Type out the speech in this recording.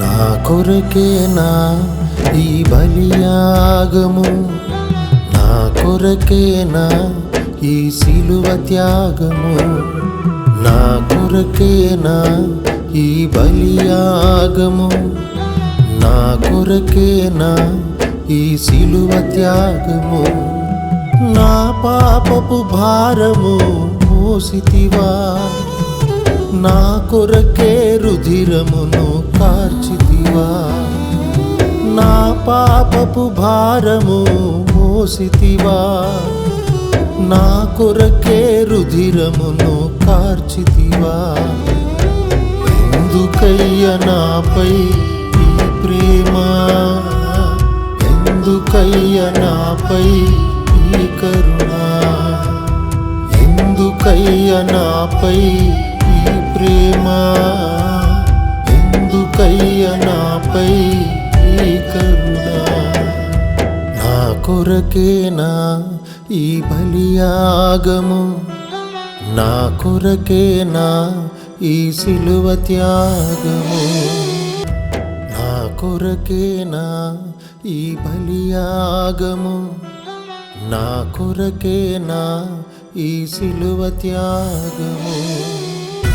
నా కొరకేనా ఈ బలియాగము నా కొరకేనా ఈ సిలువ త్యాగము? నా కొరకేనా ఈ బలియాగము నా కొరకేనా ఈ సిలువ త్యాగము? నా పాపపు భారము మోసితివా? నా కొరకే రుధిరమును కా పాపపు భారము మోసితివా. నా కొరకే రుధిరమును కార్చితివా. ఎందుకయ్య నాపై ఈ ప్రేమ? ఎందుకయ్య నాపై ఈ కరుణ? ఎందుకయ్య నాపై ఈ ప్రేమ? ఎందుకయ్య నాపై ఈ కరుణ? కొరకేనా ఈ బలియాగము నా కొరకేనా ఈ సిలువ త్యాగము? నా కొరకేనా ఈ బలియాగము నా కొరకేనా ఈ సిలువ త్యాగము?